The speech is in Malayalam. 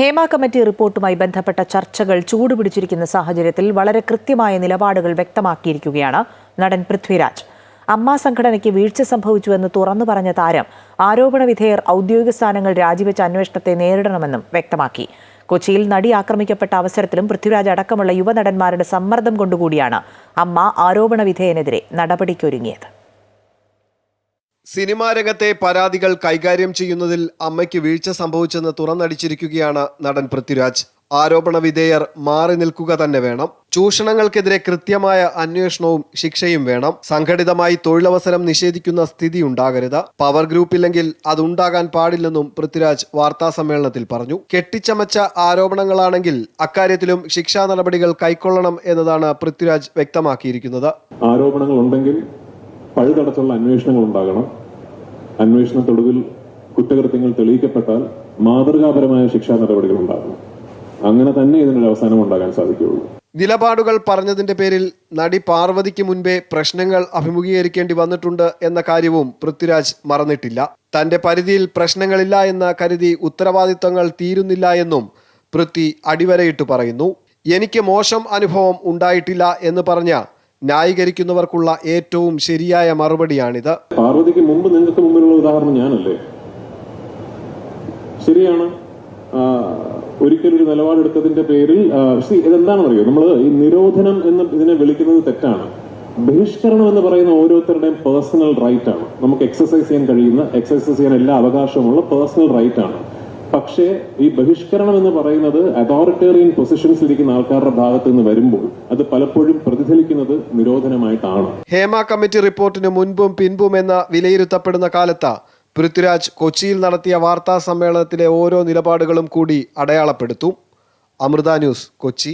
ഹേമ കമ്മിറ്റി റിപ്പോർട്ടുമായി ബന്ധപ്പെട്ട ചർച്ചകൾ ചൂടുപിടിച്ചിരിക്കുന്ന സാഹചര്യത്തിൽ വളരെ കൃത്യമായ നിലപാടുകൾ വ്യക്തമാക്കിയിരിക്കുകയാണ് നടൻ പൃഥ്വിരാജ്. അമ്മ സംഘടനയ്ക്ക് വീഴ്ച സംഭവിച്ചുവെന്ന് തുറന്നു പറഞ്ഞ താരം ആരോപണ വിധേയർ ഔദ്യോഗിക സ്ഥാനങ്ങൾ രാജിവെച്ച അന്വേഷണത്തെ നേരിടണമെന്നും വ്യക്തമാക്കി. കൊച്ചിയിൽ നടി ആക്രമിക്കപ്പെട്ട അവസരത്തിലും പൃഥ്വിരാജ് അടക്കമുള്ള യുവനടന്മാരുടെ സമ്മർദ്ദം കൊണ്ടുകൂടിയാണ് അമ്മ ആരോപണ വിധേയനെതിരെ നടപടിക്കൊരുങ്ങിയത്. സിനിമാ രംഗത്തെ പരാതികൾ കൈകാര്യം ചെയ്യുന്നതിൽ അമ്മയ്ക്ക് വീഴ്ച സംഭവിച്ചെന്ന് തുറന്നടിച്ചിരിക്കുകയാണ് നടൻ പൃഥ്വിരാജ്. ആരോപണ വിധേയർ മാറി നിൽക്കുക തന്നെ വേണം. ചൂഷണങ്ങൾക്കെതിരെ കൃത്യമായ അന്വേഷണവും ശിക്ഷയും വേണം. സംഘടിതമായി തൊഴിലവസരം നിഷേധിക്കുന്ന സ്ഥിതി ഉണ്ടാകരുത്. പവർ ഗ്രൂപ്പില്ലെങ്കിൽ അതുണ്ടാകാൻ പാടില്ലെന്നും പൃഥ്വിരാജ് വാർത്താ സമ്മേളനത്തിൽ പറഞ്ഞു. കെട്ടിച്ചമച്ച ആരോപണങ്ങളാണെങ്കിൽ അക്കാര്യത്തിലും ശിക്ഷാ നടപടികൾ കൈക്കൊള്ളണം എന്നതാണ് പൃഥ്വിരാജ് വ്യക്തമാക്കിയിരിക്കുന്നത്. ആരോപണങ്ങൾ ഉണ്ടെങ്കിൽ പഴുതടച്ചുള്ള അന്വേഷണങ്ങൾ ഉണ്ടാകണം അന്വേഷണത്തൊടുവിൽ കുറ്റകൃത്യങ്ങൾ തെളിയിക്കപ്പെട്ടാൽ മാതൃകാപരമായ ശിക്ഷാ നടപടികൾ ഉണ്ടാകും. അങ്ങനെ തന്നെ ഇതിനൊരു അവസാനം ഉണ്ടാകാൻ സാധിക്കുകയുള്ളൂ. നിലപാടുകൾ പറഞ്ഞതിന്റെ പേരിൽ നടി പാർവതിക്ക് മുൻപേ പ്രശ്നങ്ങൾ അഭിമുഖീകരിക്കേണ്ടി വന്നിട്ടുണ്ട് എന്ന കാര്യവും പൃഥ്വിരാജ് മറന്നിട്ടില്ല. തന്റെ പരിധിയിൽ പ്രശ്നങ്ങളില്ല എന്ന കരുതി ഉത്തരവാദിത്തങ്ങൾ തീരുന്നില്ല എന്നും പൃഥ്വി അടിവരയിട്ട് പറയുന്നു. എനിക്ക് മോശം അനുഭവം ഉണ്ടായിട്ടില്ല എന്ന് പറഞ്ഞ ന്യായീകരിക്കുന്നവർക്കുള്ള ഏറ്റവും ശരിയായ മറുപടിയാണിത്. പാർവതിക്ക് മുമ്പ് നിങ്ങൾക്ക് മുമ്പിലുള്ള ഉദാഹരണം ഞാനല്ലേ? ശരിയാണ്. ഒരിക്കലൊരു നിലപാടെടുത്തതിന്റെ പേരിൽ ഇതെന്താണെന്ന് അറിയോ നമ്മൾ ഈ നിരോധനം എന്ന് ഇതിനെ വിളിക്കുന്നത് തെറ്റാണ്. ബഹിഷ്കരണം എന്ന് പറയുന്ന ഓരോരുത്തരുടെയും പേഴ്സണൽ റൈറ്റ് ആണ്. നമുക്ക് എക്സസൈസ് ചെയ്യാൻ കഴിയുന്ന എക്സസൈസ് ചെയ്യാൻ എല്ലാ അവകാശമുള്ള പേഴ്സണൽ റൈറ്റ് ആണ്. പക്ഷേ ഈ ബഹിഷ്കരണം എന്ന് പറയുന്നത് അതോറിറ്റേറിയൻ പൊസിഷൻസിൽ ഇരിക്കുന്ന ആൾക്കാരുടെ ഭാഗത്ത് നിന്ന് വരുമ്പോൾ അത് പലപ്പോഴും പ്രതിഫലിക്കുന്നത് നിരോധനമായിട്ടാണ്. ഹേമ കമ്മിറ്റി റിപ്പോർട്ടിന് മുൻപും പിൻപും എന്ന വിലയിരുത്തപ്പെടുന്ന കാലത്ത് പൃഥ്വിരാജ് കൊച്ചിയിൽ നടത്തിയ വാർത്താ സമ്മേളനത്തിലെ ഓരോ നിലപാടുകളും കൂടി അടയാളപ്പെടുത്തും. അമൃത ന്യൂസ് കൊച്ചി.